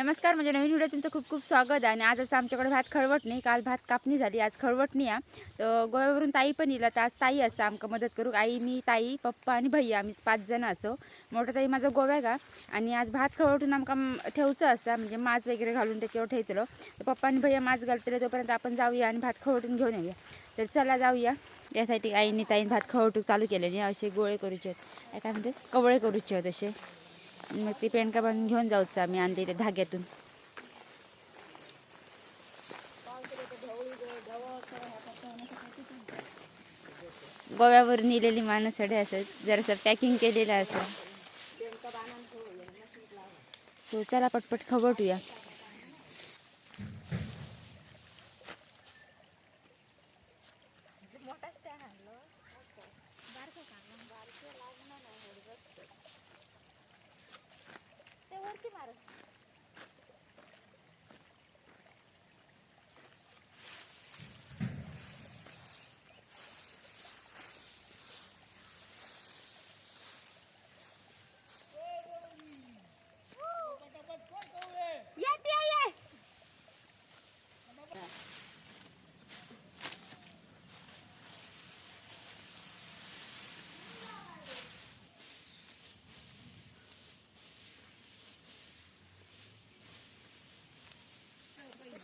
नमस्कार म्हणजे नवीन व्हिडिओ तुमचं खूप खूप स्वागत आहे. आणि आज असं आमच्याकडे भात खळवट नाही काल भात कापणी झाली आज खळवट नाही तर गोव्यावरून ताई पण येईल तर आज ताई असं आमका मदत करू. आई मी ताई पप्पा आणि भैया आम्ही पाच जण असो. मोठा ताई माझं गोव्या का आणि आज भात खळवटून आमका ठेवचं असं म्हणजे माज वगैरे घालून त्याच्यावर ठेवतलो. तर पप्पा आणि भैया माज घालतले तोपर्यंत आपण जाऊया आणि भात खळवटून घेऊन येऊया. तर चला जाऊया. यासाठी आईने ताईने भात खळवटूक चालू केलेले असे गोळे करूचे आहेत. काय म्हणते कवळे करूचे आहेत असे. मग ती पेंडका बांधून घेऊन जाऊचं आम्ही आणलेल्या धाग्यातून. गोव्यावर नेलेली माणसडे असत जरासं पॅकिंग केलेलं असं. हो चला पटपट खबटूया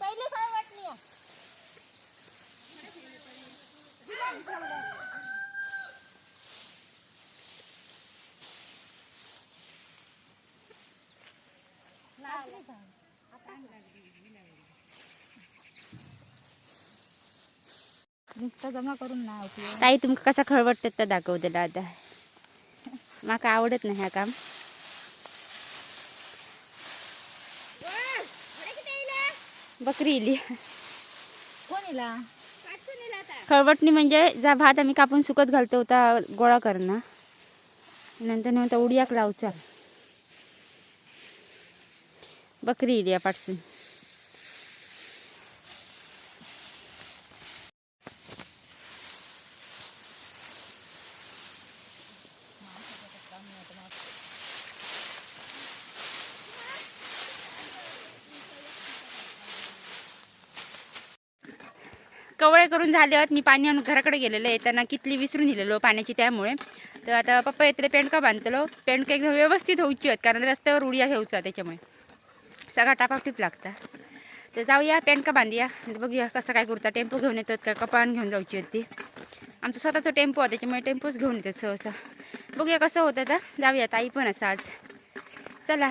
पहिले काय वाटणी नुसतं जमा करून ताई तुमका कसा खळवटतात तर दाखवतेला आता माका आवडत नाही हा काम. बकरी इली. कोणीला? खळवटणी म्हणजे जा भात आम्ही कापून सुकत घालतो होता गोळा करणं नंतर नंतर उडियाक लावचा बकरी इली पाठसून. कवळे करून झाले आहेत मी पाणी आणून घराकडे गेलेलो येताना कितली विसरून दिलेलो पाण्याची त्यामुळे. तर आता पप्पा येतले पेंडका बांधतलो. पेंडका एकदम व्यवस्थित होऊची आहेत कारण रस्त्यावर उडिया घेऊचा त्याच्यामुळे. सगळा टापाटीप लागता. तर जाऊया पेंडका बांधूया. बघूया कसं काय करता टेम्पो घेऊन येतात का? कपान घेऊन जाऊची होती आमचा स्वतःचा टेम्पो आहे त्याच्यामुळे टेम्पोच घेऊन येतात सहसा. बघूया कसं होतं आता. जाऊया ताई पण असं आज. चला.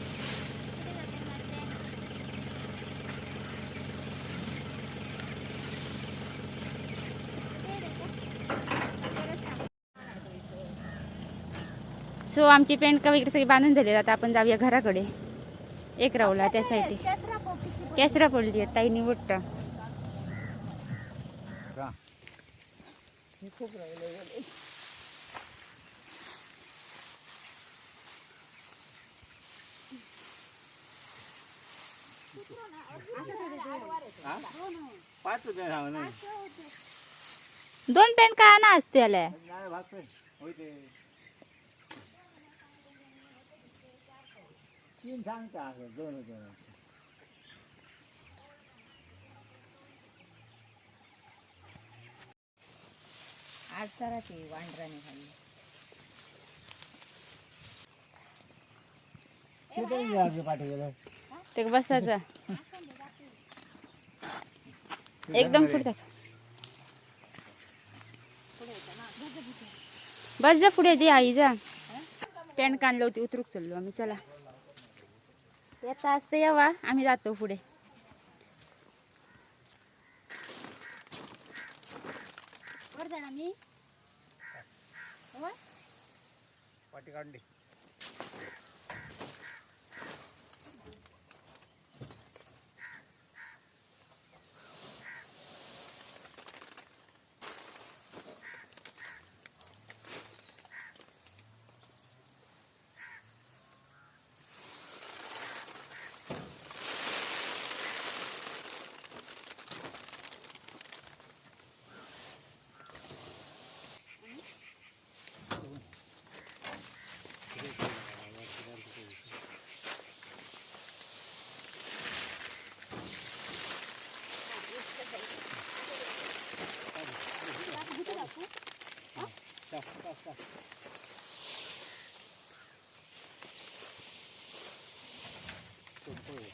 सो आमची पेंडका वगैरे सगळी बांधून झाली. आता आपण जाऊया घराकडे. एक राहुला त्यासाठी. केसरा पडली आहे ताई निवडता का पाच होते राव नाही. दोन पेंडका आणा असते आल्या नाही भागतोय होय ते तीन सांगता असं दोन चाराची वांढराने खाल्ली किती पाठी गेलं ते बसायचं. एकदम पुढे बस जा पुढे दे आई जा. पॅन्ट काढलं होती उतरूक चाललो आम्ही चला. येता असते यावा. आम्ही जातो पुढे. मी. पाटी काढली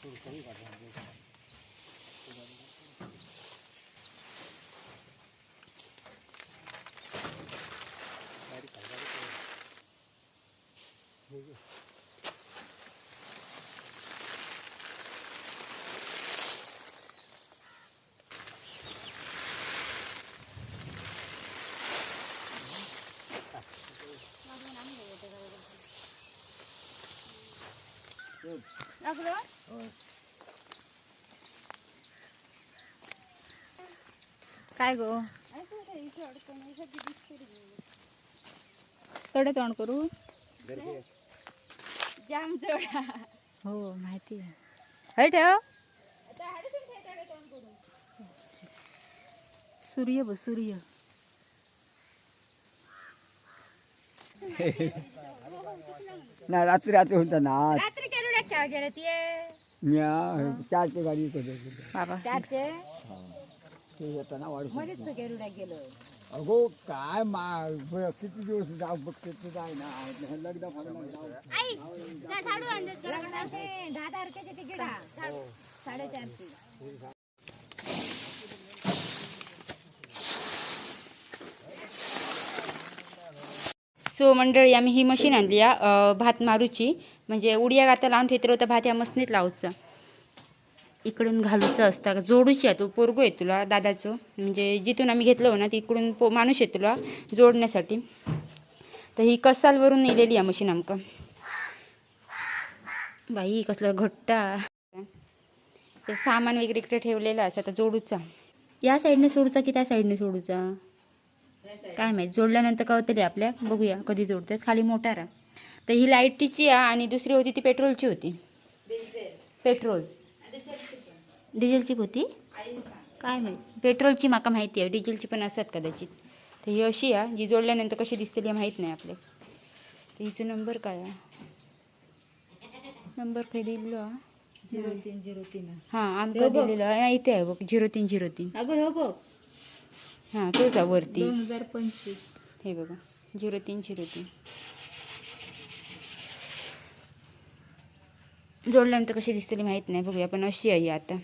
取るといいかと思い。काढली काय गो? कडे तोंड करू? जाम जोडा हो माहिती आहे. ठेव. सूर्य ब सूर्य. ना रात्री रात्री होता ना खेळा गेल्या ते मी आ, चारची गाडी होतो बाबा चारचे ते येताना वाढू मध्येच केरुड्या गेलो अगो काय मा ब- किती दिवस जाऊ बघते ते जाय ना आई जा झाडू तारखेचे तिकीट हा साडेचारशे सो मंडळी आम्ही ही मशीन आणली आहे भात मारूची. म्हणजे उडिया गाता लावून ठेवतो होतं भात या मशनीत लावूचा. इकडून घालूचं असतं. जोडूची आहे तू पोरगो आहे तुला दादाचो. म्हणजे जिथून आम्ही घेतलं हो ना तिकडून पो माणूस आहे तुला जोडण्यासाठी. तर ही कसालवरून नेलेली आहे मशीन आमका. बाई कसलं घट्टा ते सामान वगैरे इकडे ठेवलेलं असं आता जोडूचा. या साईडने सोडूचा की त्या साईडने सोडूचा? काय माहीत जोडल्यानंतर कळतले आपल्या बघूया कधी जोडतात. खाली मोटार आहे. तर ही लाईटीची आहे आणि दुसरी होती ती पेट्रोलची होती. पेट्रोल डिझेलची होती? काय माहीत? पेट्रोलची माका माहिती आहे डिझेलची पण असतात कदाचित. तर ही अशी आहे जी जोडल्यानंतर कशी दिसते हे माहीत नाही आपल्या तर हिचा नंबर काय आहे? नंबर काय दिलेलो? झिरो तीन झिरो तीन. हां आमका दिलेलं इथे आहे बघ झिरो तीन झिरो तीन. अगं हो बघ. हां तोच आहे वरती दोन हजार पंचवीस. हे बघा झिरो तीन झिरो तीन. जोडल्यानंतर कशी दिसते माहीत नाही बघूया. पण अशी आहे आता.